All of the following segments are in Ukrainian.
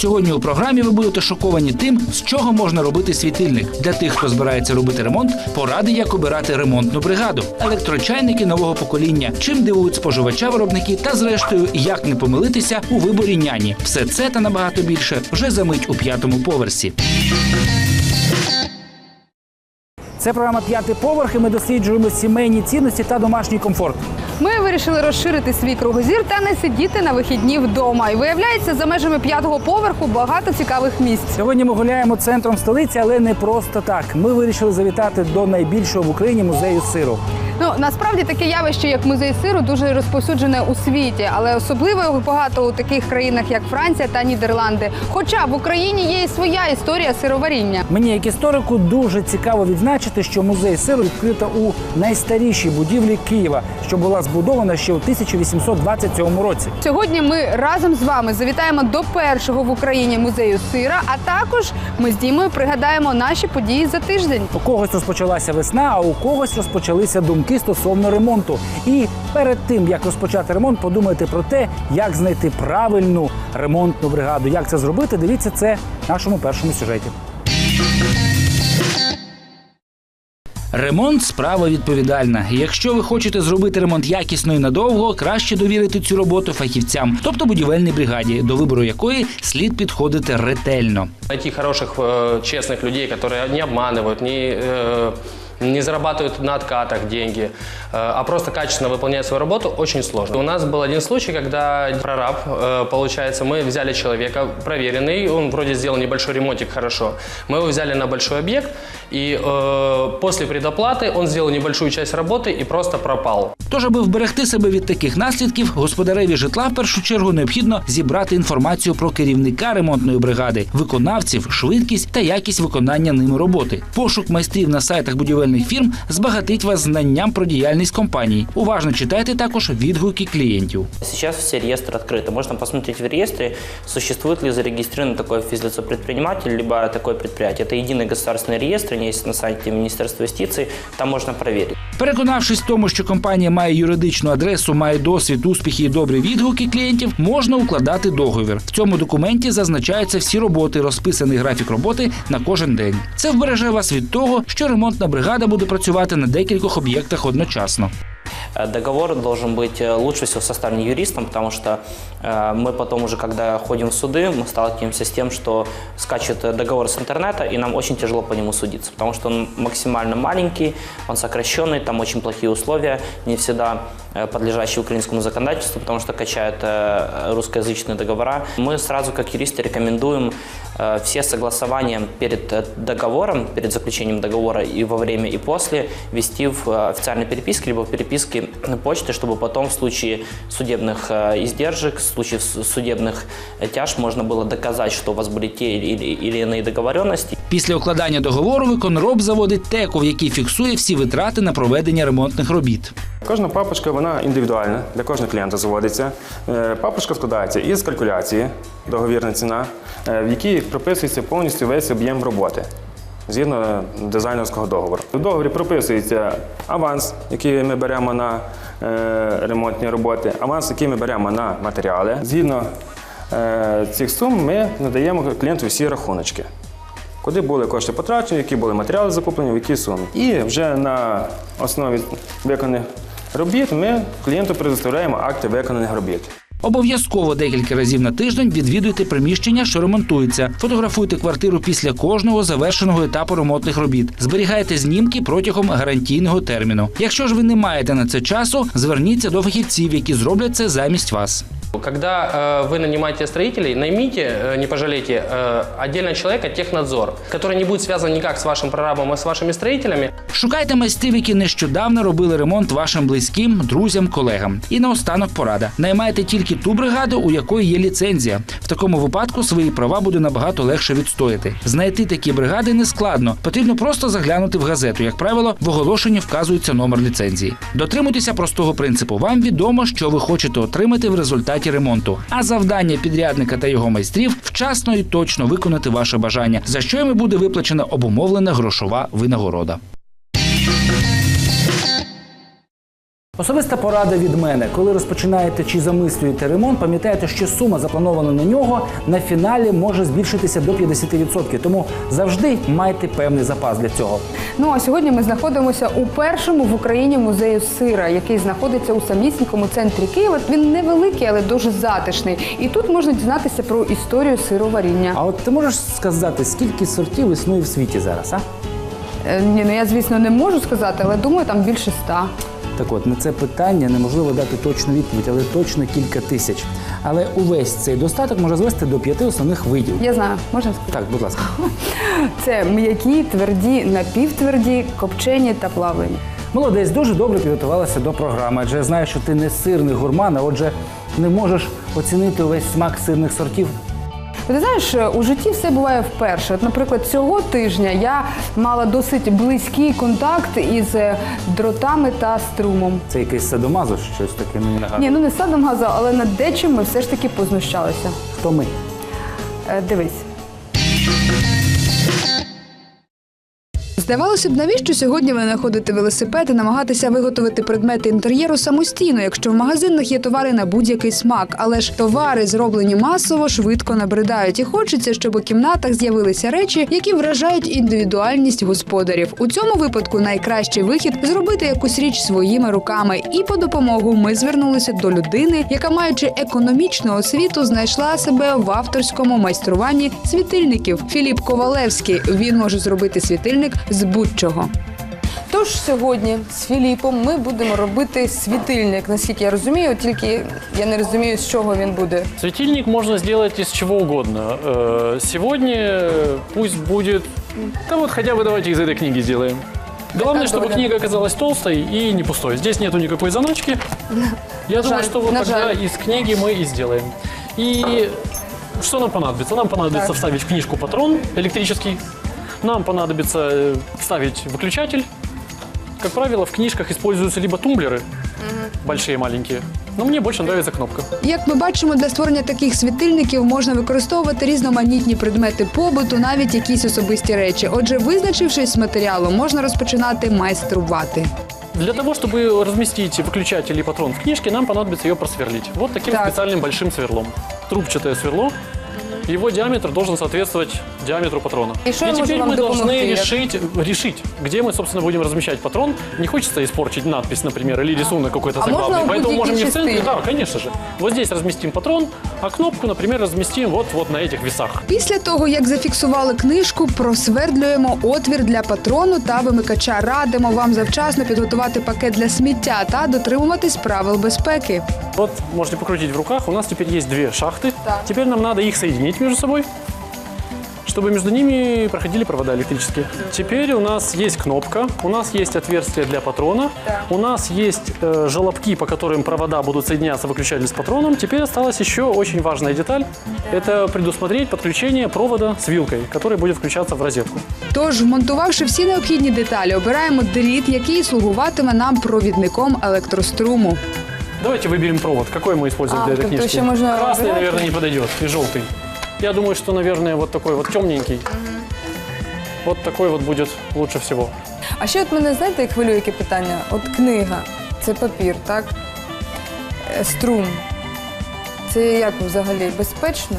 Сьогодні у програмі ви будете шоковані тим, з чого можна робити світильник. Для тих, хто збирається робити ремонт, поради, як обирати ремонтну бригаду, електрочайники нового покоління, чим дивують споживача виробники, та зрештою, як не помилитися у виборі няні. Все це та набагато більше вже за мить у п'ятому поверсі. Це програма п'ятий поверх. і Ми досліджуємо сімейні цінності та домашній комфорт. Ми вирішили розширити свій кругозір та не сидіти на вихідні вдома. І виявляється, за межами п'ятого поверху багато цікавих місць. Сьогодні ми гуляємо центром столиці, але не просто так. Ми вирішили завітати до найбільшого в Україні музею сиру. Ну насправді таке явище, як музей сиру, дуже розповсюджене у світі, але особливо його багато у таких країнах, як Франція та Нідерланди. Хоча в Україні є і своя історія сироваріння. Мені, як історику, дуже цікаво відзначити, що музей сиру відкрито у найстарішій будівлі Києва, що була збудована ще у 1827 році. Сьогодні ми разом з вами завітаємо до першого в Україні музею сира. А також ми з Дімою пригадаємо наші події за тиждень. У когось розпочалася весна, а у когось розпочалися думки стосовно ремонту. І перед тим як розпочати ремонт, подумайте про те, як знайти правильну ремонтну бригаду. Як це зробити? Дивіться це в нашому першому сюжеті. Ремонт справа відповідальна. І Якщо ви хочете зробити ремонт якісно і надовго, краще довірити цю роботу фахівцям, тобто будівельній бригаді, до вибору якої слід підходити ретельно. Найти хороших, э, честных людей, которые не обманывают, не, э, не зарабатывают на откатах деньги, э, а просто качественно выполняют свою работу, очень сложно. У нас был один случай, когда прораб, э, получается, мы взяли человека проверенный, он вроде сделал небольшой ремонтик хорошо. Мы его взяли на большой объект, и э, после предоплаты он сделал небольшую часть работы и просто пропал. Тож, аби вберегти себе від таких наслідків, господареві житла в першу чергу необхідно зібрати інформацію про керівника ремонтної бригади, виконавців, швидкість та якість виконання ними роботи. Пошук майстрів на сайтах будівельних фірм збагатить вас знанням про діяльність компаній. Уважно читайте також відгуки клієнтів. Сейчас все реестры открыты. Можно посмотреть в реестре, существует ли зарегистрирован такой физлицо-предприниматель, либо такое предприятие. Это единый государственный реестр, они есть на сайте Министерства юстиции, там можно проверить. Переконавшись в тому, що компанія має юридичну адресу, має досвід, успіхи і добрі відгуки клієнтів, можна укладати договір. В цьому документі зазначаються всі роботи, розписаний графік роботи на кожен день. Це вбереже вас від того, що ремонтна бригада буде працювати на декількох об'єктах одночасно. Э, Договор должен быть э, лучше всего составлен юристом, потому что э, мы потом уже, когда ходим в суды, мы сталкиваемся с тем, что скачивают э, договор с интернета, и нам очень тяжело по нему судиться, потому что он максимально маленький, он сокращенный, там очень плохие условия, не всегда э, подлежащие украинскому законодательству, потому что качают э, русскоязычные договора. Мы сразу, как юристы, рекомендуем э, все согласования перед э, договором, перед заключением договора и во время, и после вести в э, официальной переписке, либо в переписке почты, чтобы потом в случае судебных э, издержек, в случае с- судебных э, тяж можно было доказать, что у вас были те или, или иные договоренности. Після укладання договору виконроб заводить теку, в якій фіксує всі витрати на проведення ремонтних робіт. Кожна папочка вона індивідуальна, для кожного клієнта заводиться. Е, Папочка складається із калькуляції, договірна ціна, е, в якій прописується повністю весь об'єм роботи. Згідно дизайнерського договору. В договорі прописується аванс, який ми беремо на е, ремонтні роботи, аванс, який ми беремо на матеріали. Згідно цих сум ми надаємо клієнту всі рахуночки. Куди були кошти потрачені, які були матеріали закуплені, в які суми. І вже на основі виконаних робіт ми клієнту предоставляємо акти виконаних робіт. Обов'язково декілька разів на тиждень відвідуйте приміщення, що ремонтується. Фотографуйте квартиру після кожного завершеного етапу ремонтних робіт. Зберігайте знімки протягом гарантійного терміну. Якщо ж ви не маєте на це часу, зверніться до фахівців, які зроблять це замість вас. Когда э, вы нанимаете строителей, наймите, э, не пожалейте, э, отдельно человека технадзор, который не будет связан никак с вашим прорабом, а с вашими строителями. Шукайте майстрів, які нещодавно робили ремонт вашим близьким, друзям, колегам. І наостанок порада: наймайте тільки ту бригаду, у якої є ліцензія. В такому випадку свої права буде набагато легше відстояти. Знайти такі бригади не складно. Потрібно просто заглянути в газету. Як правило, в оголошенні вказується номер ліцензії. Дотримуйтеся простого принципу. Вам відомо, що ви хочете отримати в результаті ремонту. А завдання підрядника та його майстрів вчасно і точно виконати ваше бажання, за що йому буде виплачена обумовлена грошова винагорода. Особиста порада від мене, коли розпочинаєте чи замислюєте ремонт, пам'ятайте, що сума запланована на нього на фіналі може збільшитися до 50%. Тому завжди майте певний запас для цього. Ну а сьогодні ми знаходимося у першому в Україні музею сира, який знаходиться у самісінькому центрі Києва. Він невеликий, але дуже затишний. І тут можна дізнатися про історію сироваріння. А от ти можеш сказати, скільки сортів існує в світі зараз? А Е, Ні, ну я звісно не можу сказати, але думаю, там більше ста. Так от на це питання неможливо дати точну відповідь, але точно кілька тисяч. Але увесь цей достаток може звести до п'яти основних видів. Я знаю, можна сказати. Так, будь ласка. Це м'які, тверді, напівтверді, копчені та плавлені. Молодець, дуже добре підготувалася до програми, адже знаю, що ти не сирний гурман, а отже, не можеш оцінити увесь смак сирних сортів. Ти знаєш, у житті все буває вперше. От, наприклад, цього тижня я мала досить близький контакт із е, дротами та струмом. Це якийсь садомазо, щось таке мені нагадує. Ні, ну не садомазо, але над дечим ми все ж таки познущалися. Хто ми? Е, дивись. Здавалося б, навіщо сьогодні винаходити велосипед і намагатися виготовити предмети інтер'єру самостійно, якщо в магазинах є товари на будь-який смак, але ж товари, зроблені масово, швидко набридають, і хочеться, щоб у кімнатах з'явилися речі, які вражають індивідуальність господарів. У цьому випадку найкращий вихід зробити якусь річ своїми руками. І по допомогу ми звернулися до людини, яка, маючи економічну освіту, знайшла себе в авторському майструванні світильників. Філіп Ковалевський. Він може зробити світильник з будь-чого. Тож сьогодні з Філіпом ми будемо робити світильник, наскільки я розумію, тільки я не розумію, з чого він буде. Светильник можно сделать из чего угодно. Э, Сегодня э, пусть будет... Да вот хотя бы давайте из этой книги сделаем. Главное, Какая чтобы доля? книга оказалась толстой и не пустой. Здесь нету никакой заначки. Я думаю, жаль, что вот на тогда жаль. из книги мы и сделаем. И что нам понадобится? Нам понадобится Так. вставить в книжку патрон электрический. Нам понадобится э, вставить выключатель. Как правило, в книжках используются либо тумблеры, большие, маленькие. Но мне больше нравится кнопка. Як ми бачимо, для створення таких світильників можна використовувати різноманітні предмети побуту, навіть якісь особисті речі. Отже, визначившись з матеріалом, можна розпочинати майструвати. Для того, чтобы разместить выключатель и патрон в книжке, нам понадобится ее просверлить. Вот таким Так. специальным большим сверлом. Трубчатое сверло. Его диаметр должен соответствовать диаметру патрона. И что я могу теперь вам мы должны допомогти, як? решить, решить, где мы, собственно, будем размещать патрон. Не хочется испортить надпись, например, или рисунок какой-то А можно заглавный. в Поэтому будь-якій можем не в центре. частині? Да, конечно же. Вот здесь разместим патрон, а кнопку, например, разместим вот, вот на этих весах. Після того, як зафіксували книжку, просвердлюємо отвір для патрону та вимикача. Радимо вам завчасно підготувати пакет для сміття та дотримуватись правил безпеки. Вот можете покрутить в руках. У нас теперь есть две шахты. Так. Теперь нам надо их соединить между собой, чтобы между ними проходили провода электрические. Теперь у нас есть кнопка, у нас есть отверстие для патрона, у нас есть э, желобки, по которым провода будут соединяться выключатель с патроном. Теперь осталась еще очень важная деталь. Это предусмотреть подключение провода с вилкой, который будет включаться в розетку. Тож, вмонтувавши всі необхідні деталі, обираємо дріт, який слугуватиме нам провідником електроструму. Давайте выберем провод. Какой мы используем А, для этой то книжки? еще можно Красный, выбирать? наверное, не подойдет. И желтый. Я думаю, что, наверное, вот такой вот темненький. Вот такой вот будет лучше всего. А ще от мене знаєте, як хвилює яке питання? От книга це папір, так? Е, Струм. Це як взагалі безпечно?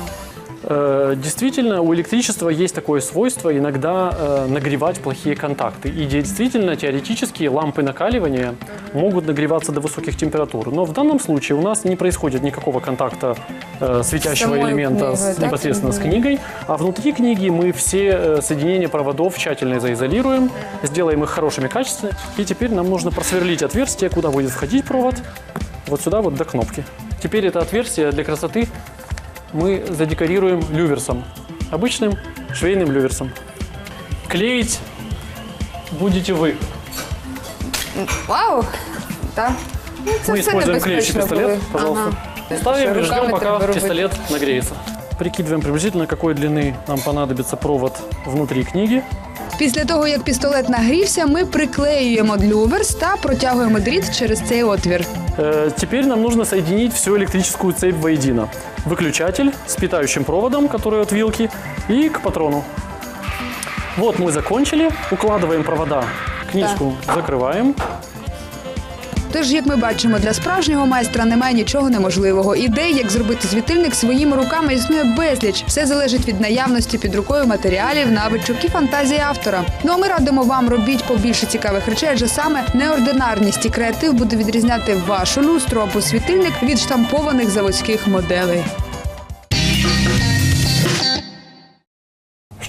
Э, Действительно, у электричества есть такое свойство иногда э, нагревать плохие контакты. И действительно, теоретически лампы накаливания могут нагреваться до высоких температур. Но в данном случае у нас не происходит никакого контакта э, светящего самой элемента книгой, с, так? непосредственно с книгой. А внутри книги мы все соединения проводов тщательно заизолируем, сделаем их хорошими качествами. И теперь нам нужно просверлить отверстие, куда будет входить провод, вот сюда вот до кнопки. Теперь это отверстие для красоты мы задекорируем люверсом. Обычным швейным люверсом. Клеить будете вы. Вау! Так. Ну, мы используем клеющий небезпечно, пистолет, коли- пожалуйста. Ага. Ставим и ждем, пока пистолет нагреется. Прикидываем приблизительно, какой длины нам понадобится провод внутри книги. Після того, як пістолет нагрівся, ми приклеюємо люверс та протягуємо дріт через цей отвір. Э, Теперь нам нужно соединить всю электрическую цепь воедино. Выключатель с питающим проводом, который от вилки, и к патрону. Вот мы закончили. Укладываем провода. Книжку закрываем. Тож, як ми бачимо, для справжнього майстра немає нічого неможливого. Ідей, як зробити світильник своїми руками, існує безліч. Все залежить від наявності під рукою матеріалів, навичок і фантазії автора. Ну а ми радимо вам робіть побільше цікавих речей, адже саме неординарність і креатив буде відрізняти вашу люстру або світильник від штампованих заводських моделей.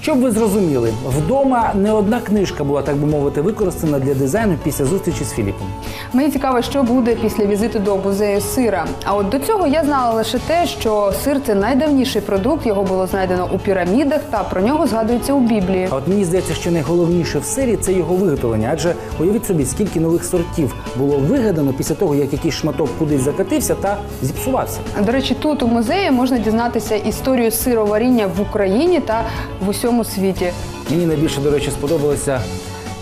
Щоб ви зрозуміли, вдома не одна книжка була, так би мовити, використана для дизайну після зустрічі з Філіпом. Мені цікаво, що буде після візиту до музею сира. А от до цього я знала лише те, що сир це найдавніший продукт. Його було знайдено у пірамідах, та про нього згадується у Біблії. А от мені здається, що найголовніше в сирі це його виготовлення. Адже уявіть собі, скільки нових сортів було вигадано після того, як якийсь шматок кудись закатився та зіпсувався. До речі, тут у музеї можна дізнатися історію сироваріння в Україні та в усьому світі. Мені найбільше, до речі, сподобалася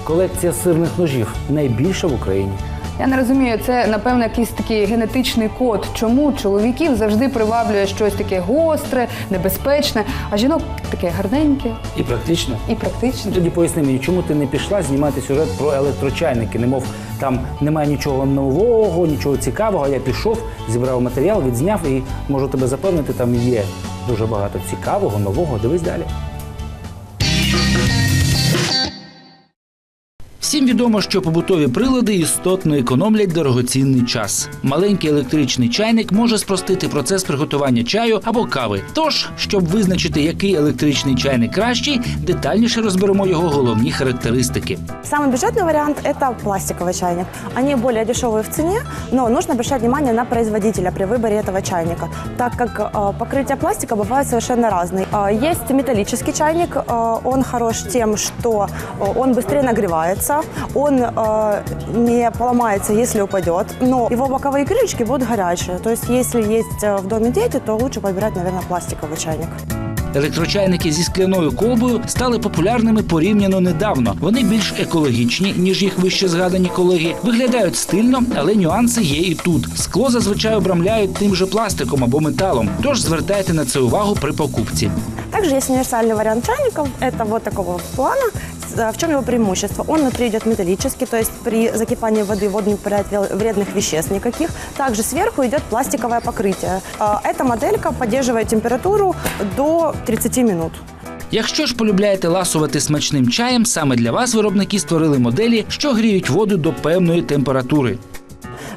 колекція сирних ножів, найбільша в Україні. Я не розумію, це напевно якийсь такий генетичний код. Чому чоловіків завжди приваблює щось таке гостре, небезпечне, а жінок таке гарненьке І практично. і практичне. Тоді поясни мені, чому ти не пішла знімати сюжет про електрочайники? Немов там немає нічого нового, нічого цікавого. Я пішов, зібрав матеріал, відзняв і можу тебе запевнити, там є дуже багато цікавого, нового. Дивись далі. Всім відомо, що побутові прилади істотно економлять дорогоцінний час. Маленький електричний чайник може спростити процес приготування чаю або кави. Тож, щоб визначити, який електричний чайник кращий, детальніше розберемо його головні характеристики. Самый бюджетный вариант – это пластиковый чайник. Они более дешевые в цене, но нужно обращать внимание на производителя при выборе этого чайника, так как э, покрытие пластика бывают совершенно разные. Э, Есть металлический чайник, э, он хорош тем, что э, он быстрее нагревается, он э, не поломается, если упадет, но его боковые крышечки будут горячие. То есть если есть э, в доме дети, то лучше подбирать, наверное, пластиковый чайник. Електрочайники зі скляною колбою стали популярними порівняно недавно. Вони більш екологічні, ніж їх вище згадані колеги. Виглядають стильно, але нюанси є і тут. Скло зазвичай обрамляють тим же пластиком або металом. Тож звертайте на це увагу при покупці. Также есть универсальный вариант чайников. Это вот такого плана. С- В чем его преимущество? Он внутри идет металлический, то есть при закипании воды в воду не попадает вел- вредных веществ никаких. Также сверху идет пластиковое покрытие. А, Эта моделька поддерживает температуру до 30 минут. Якщо ж полюбляєте ласувати смачним чаєм, саме для вас виробники створили моделі, що гріють воду до певної температури.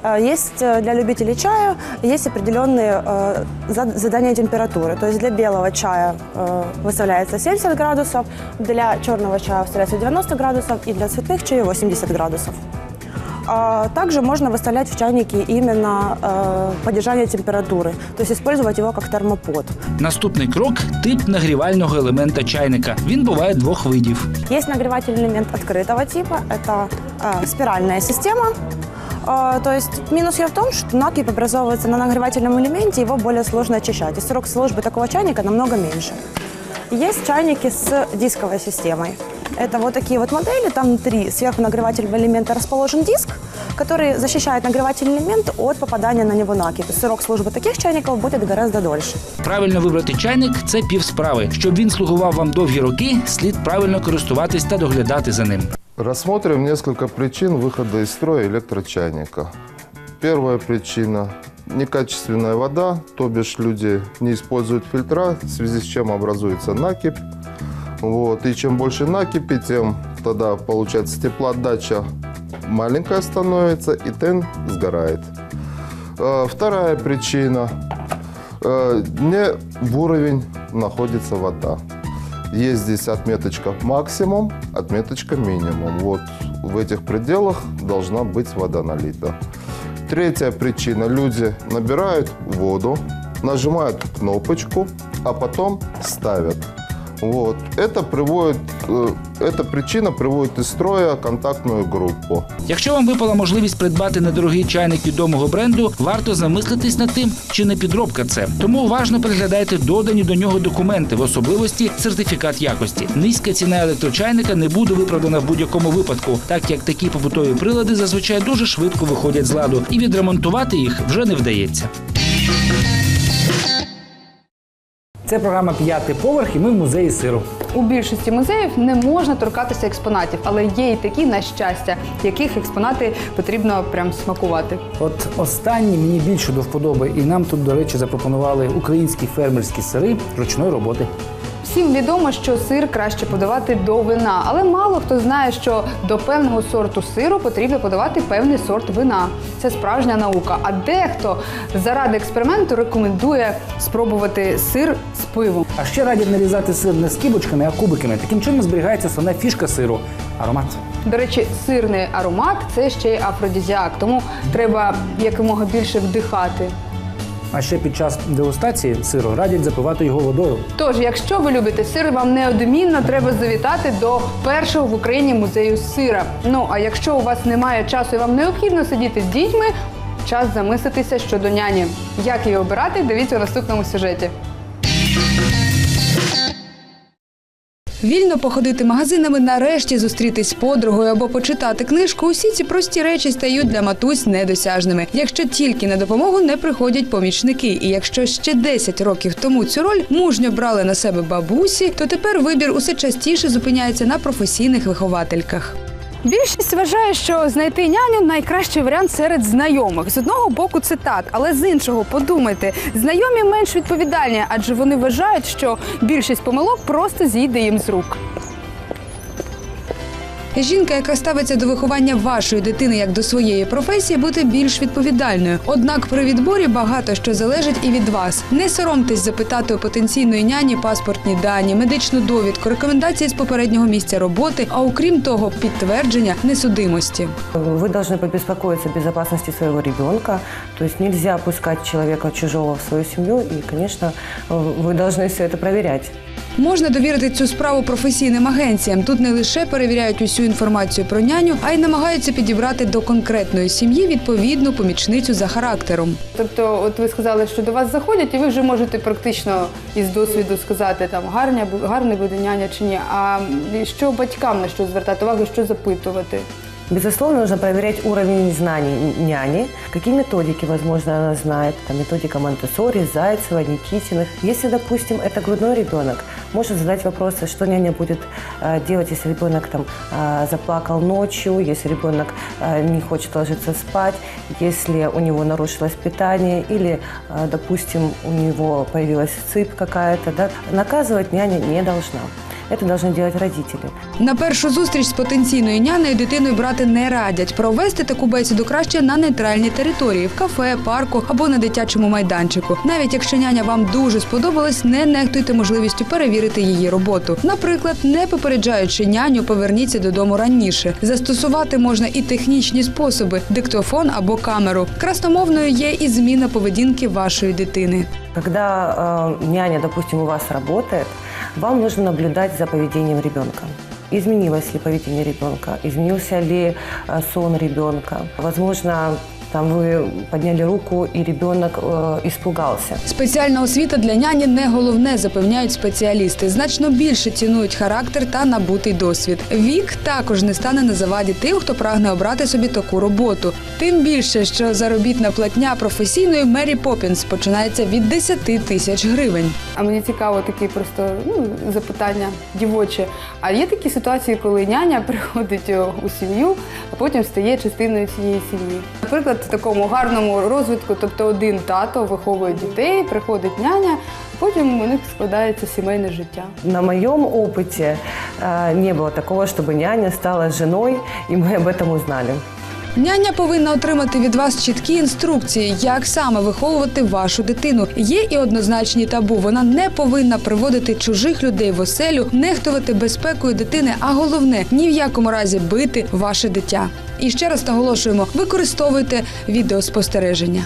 Э, Есть э, для любителей чая есть определенные э, зад- задания температуры. То есть для белого чая э, выставляется 70 градусов, для черного чая выставляется 90 градусов и для цветных чаев 80 градусов. А Также можно выставлять в чайнике именно э, поддержание температуры, то есть использовать его как термопод. Наступний крок тип нагрівального елемента чайника. Він буває двох видів. Есть нагревательный элемент открытого типа, это э, спиральная система. Э, то есть минус ее в том, что накипь образовывается на нагревательном элементе, его более сложно очищать. И срок службы такого чайника намного меньше. Есть чайники с дисковой системой. Это вот такие вот модели, там внутри сверху нагревательного элемента расположен диск, который защищает нагревательный элемент от попадания на него накипи. Срок службы таких чайников будет гораздо дольше. Правильно вибрати чайник це пів справи. Щоб він слугував вам довгі роки, слід правильно користуватись та доглядати за ним. Рассмотрим несколько причин выхода из строя электрочайника. Первая причина – некачественная вода, то бишь люди не используют фильтра, в связи с чем образуется накипь. Вот. И чем больше накипи, тем тогда, получается, теплоотдача маленькая становится, и тен сгорает. Э, Вторая причина э, – не в уровень находится вода. Есть здесь отметочка максимум, отметочка минимум. Вот в этих пределах должна быть вода налита. Третья причина. Люди набирают воду, нажимают кнопочку, а потом ставят. Вот. Это приводит, э, эта причина приводит из строя контактную группу. Якщо вам випала можливість придбати недорогий чайник відомого бренду, варто замислитись над тим, чи не підробка це. Тому уважно переглядайте додані до нього документи, в особливості сертифікат якості. Низька ціна електрочайника не буде виправдана в будь-якому випадку, так як такі побутові прилади зазвичай дуже швидко виходять з ладу, і відремонтувати їх вже не вдається. Це програма П'ятий поверх, і ми в музеї сиру. У більшості музеїв не можна торкатися експонатів, але є і такі, на щастя, яких експонати потрібно прям смакувати. От останні мені більше до вподоби, і нам тут, до речі, запропонували українські фермерські сири ручної роботи. Всім відомо, що сир краще подавати до вина, але мало хто знає, що до певного сорту сиру потрібно подавати певний сорт вина. Це справжня наука. А дехто заради експерименту рекомендує спробувати сир з пивом. А ще радять нарізати сир не скибочками, а кубиками. Таким чином зберігається основна фішка сиру аромат. До речі, сирний аромат це ще й афродізіак, тому треба якомога більше вдихати. А ще під час дегустації сиру радять запивати його водою. Тож, якщо ви любите сир, вам неодмінно треба завітати до першого в Україні музею сира. Ну а якщо у вас немає часу і вам необхідно сидіти з дітьми, час замислитися щодо няні. Як її обирати, дивіться у наступному сюжеті. Вільно походити магазинами, нарешті зустрітись з подругою або почитати книжку. Усі ці прості речі стають для матусь недосяжними. Якщо тільки на допомогу не приходять помічники, і якщо ще 10 років тому цю роль мужньо брали на себе бабусі, то тепер вибір усе частіше зупиняється на професійних виховательках. Більшість вважає, що знайти няню найкращий варіант серед знайомих. З одного боку, це так, але з іншого подумайте, знайомі менш відповідальні, адже вони вважають, що більшість помилок просто зійде їм з рук. Жінка, яка ставиться до виховання вашої дитини як до своєї професії, буде більш відповідальною. Однак при відборі багато що залежить і від вас. Не соромтесь запитати у потенційної няні паспортні дані, медичну довідку, рекомендації з попереднього місця роботи, а окрім того, підтвердження несудимості. Вы должны побеспокоиться о безопасности своего ребенка. То есть нельзя пускать человека чужого в свою семью. И, конечно, вы должны все это проверять. Можна довірити цю справу професійним агенціям. Тут не лише перевіряють усю інформацію про няню, а й намагаються підібрати до конкретної сім'ї відповідну помічницю за характером. Тобто, от ви сказали, що до вас заходять, і ви вже можете практично із досвіду сказати там гарня гарний буде няня чи ні. А що батькам на що звертати увагу, що запитувати? Безусловно, нужно проверять уровень знаний няни, какие методики, возможно, она знает. Там методика Монтессори, Зайцева, Никитиных. Если, допустим, это грудной ребенок, можно задать вопросы, что няня будет э, делать, если ребенок там э, заплакал ночью, если ребенок э, не хочет ложиться спать, если у него нарушилось питание или, допустим, у него появилась сыпь какая-то. Да? Наказывать няня не должна. Это должны делать родители. На першу зустріч з потенційною нянею дитиною брати не радять. Провести таку бесіду краще на нейтральній території в кафе, парку або на дитячому майданчику. Навіть якщо няня вам дуже сподобалась, не нехтуйте можливістю перевірити її роботу. Наприклад, не попереджаючи няню, поверніться додому раніше. Застосувати можна і технічні способи диктофон або камеру. Красномовною є і зміна поведінки вашої дитини. Когда э, няня, допустим, у вас работает, вам нужно наблюдать за поведением ребенка. Изменилось ли поведение ребенка, изменился ли э, сон ребенка. Возможно, там вы подняли руку, и ребенок э, испугался. Спеціальна освіта для няні не головне, запевняють спеціалісти. Значно більше цінують характер та набутий досвід. Вік також не стане на заваді тим, хто прагне обрати собі таку роботу. Тим більше, що заробітна платня професійної Мері Поппінс починається від 10 тисяч гривень. А мені цікаво такі просто ну, запитання дівоче. А є такі ситуації, коли няня приходить у сім'ю, а потім стає частиною цієї сім'ї. Наприклад, в такому гарному розвитку, тобто один тато виховує дітей, приходить няня, а потім у них складається сімейне життя. На моем опыте э, не было такого, чтобы няня стала женой, и мы об этом узнали. Няня повинна отримати від вас чіткі інструкції, як саме виховувати вашу дитину. Є і однозначні табу. Вона не повинна приводити чужих людей в оселю, нехтувати безпекою дитини, а головне ні в якому разі бити ваше дитя. І ще раз наголошуємо: використовуйте відеоспостереження.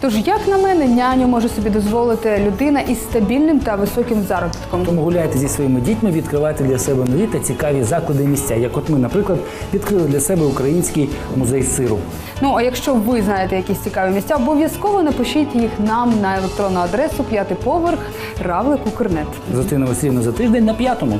Тож, як на мене, няню може собі дозволити людина із стабільним та високим заробітком. Тому гуляйте зі своїми дітьми, відкривайте для себе нові та цікаві заклади і місця. Як от ми, наприклад, відкрили для себе український музей сиру. Ну а якщо ви знаєте якісь цікаві місця, обов'язково напишіть їх нам на електронну адресу п'ятий поверх Равлик Укрнет. Зустрінемось рівно за тиждень на п'ятому.